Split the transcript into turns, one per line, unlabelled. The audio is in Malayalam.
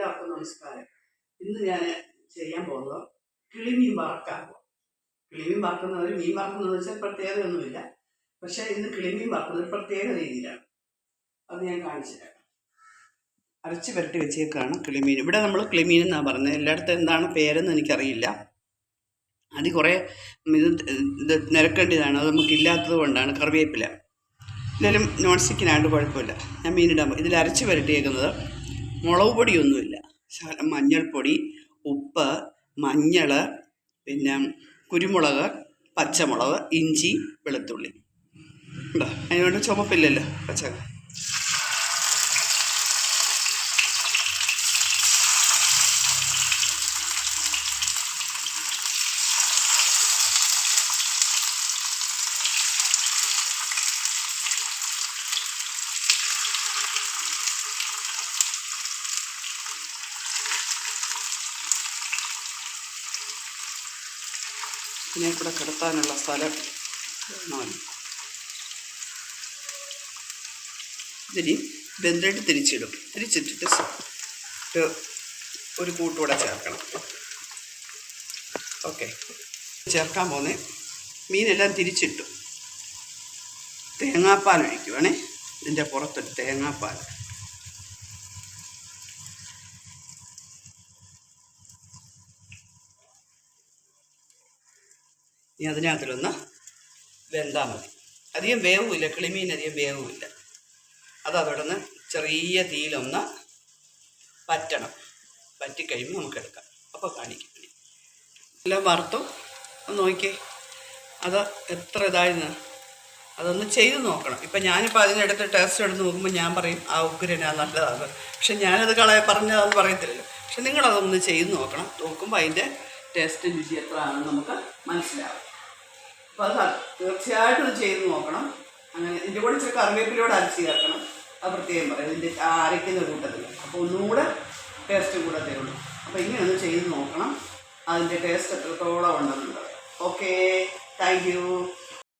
എല്ലാവർക്കും നമസ്കാരം ഇന്ന് ഞാൻ ചെയ്യാൻ പോകുന്നത് കിളിമീൻ വറക്കാക്കുക കിളിമീൻ വറക്കുന്നവർ മീൻ വറക്കുന്നത് വെച്ചാൽ പ്രത്യേകതയൊന്നുമില്ല. പക്ഷേ ഇന്ന് കിളിമീൻ വറക്കുന്നത് പ്രത്യേക രീതിയിലാണ്. അത് ഞാൻ കാണിച്ചു തരാം. അരച്ച് പുരട്ടി വെച്ചേക്കാണ് കിളിമീൻ. ഇവിടെ നമ്മൾ കിളിമീൻ എന്നാണ് പറഞ്ഞത് എല്ലായിടത്തും എന്താണ് പേരെന്ന് എനിക്കറിയില്ല. അത് കുറേ ഇത് ഇത് നിരക്കേണ്ടതാണ്. അത് നമുക്ക് ഇല്ലാത്തത് കൊണ്ടാണ് കറിവേപ്പില. എന്തായാലും നോൺ സ്റ്റിക്കിനായിട്ട് കുഴപ്പമില്ല. ഞാൻ മീനിടാൻ ഇതിൽ അരച്ച് പുരട്ടിയേക്കുന്നത് മുളക് പൊടിയൊന്നുമില്ല. മഞ്ഞൾപ്പൊടി ഉപ്പ് മഞ്ഞൾ പിന്നെ കുരുമുളക് പച്ചമുളക് ഇഞ്ചി വെളുത്തുള്ളി. ഉണ്ടോ? ചുമപ്പില്ലല്ലോ പച്ച ഇതിനെ കൂടെ കിടത്താനുള്ള സ്ഥലം വേണമല്ലോ ഇതിനി ബന്ധമായിട്ട് തിരിച്ചിടും. തിരിച്ചിട്ടിട്ട് ഒരു കൂട്ടുകൂടെ ചേർക്കണം. ഓക്കെ. ചേർക്കാൻ പോന്നെ. മീനെല്ലാം തിരിച്ചിട്ടു. തേങ്ങാപ്പാൽ ഒഴിക്കുവാണേ. ഇതിന്റെ പുറത്തൊരു തേങ്ങാപ്പാൽ. ഇനി അതിനകത്തിലൊന്ന് വെന്താൽ മതി. അധികം വേവുമില്ല കിളിമീൻ അധികം വേവുമില്ല. അത് അതോടൊന്ന് ചെറിയ തീയിലൊന്ന് പറ്റണം. പറ്റിക്കഴിയുമ്പോൾ നമുക്ക് എടുക്കാം അപ്പോൾ കാണിക്കും. എല്ലാം വറുത്തു. ഒന്ന് നോക്കിയേ. അത് എത്ര ഇതായിരുന്നു? അതൊന്ന് ചെയ്ത് നോക്കണം. ഇപ്പം ഞാനിപ്പോൾ അതിനെടുത്ത് ടേസ്റ്റ് എടുത്ത് നോക്കുമ്പോൾ ഞാൻ പറയും ആ ഉഗ്രനാ നല്ലതാണ് പക്ഷെ ഞാനത് കളയ പറഞ്ഞതാണെന്ന് പറയത്തില്ലല്ലോ. പക്ഷെ നിങ്ങളതൊന്ന് ചെയ്ത് നോക്കണം. നോക്കുമ്പോൾ അതിന്റെ ടേസ്റ്റ് രുചി എത്ര ആണെന്ന് നമുക്ക് മനസ്സിലാവും. അപ്പോൾ അത് തീർച്ചയായിട്ടും ഇത് ചെയ്ത് നോക്കണം. അങ്ങനെ ഇതിന്റെ കൂടെ ഇച്ചിരി കറിവേപ്പിലൂടെ അരച്ച് ചേർക്കണം. അത് പ്രത്യേകം പറയാം. ഇതിന്റെ അരയ്ക്കുന്ന കൂട്ടത്തിൽ അപ്പോൾ ഒന്നുകൂടെ ടേസ്റ്റ് കൂടെ തരുള്ളൂ. അപ്പോൾ ഇങ്ങനെ ഒന്ന് ചെയ്ത് നോക്കണം. അതിന്റെ ടേസ്റ്റ് എത്രത്തോളം ഉണ്ടെന്നുള്ളത് ഓക്കെ താങ്ക്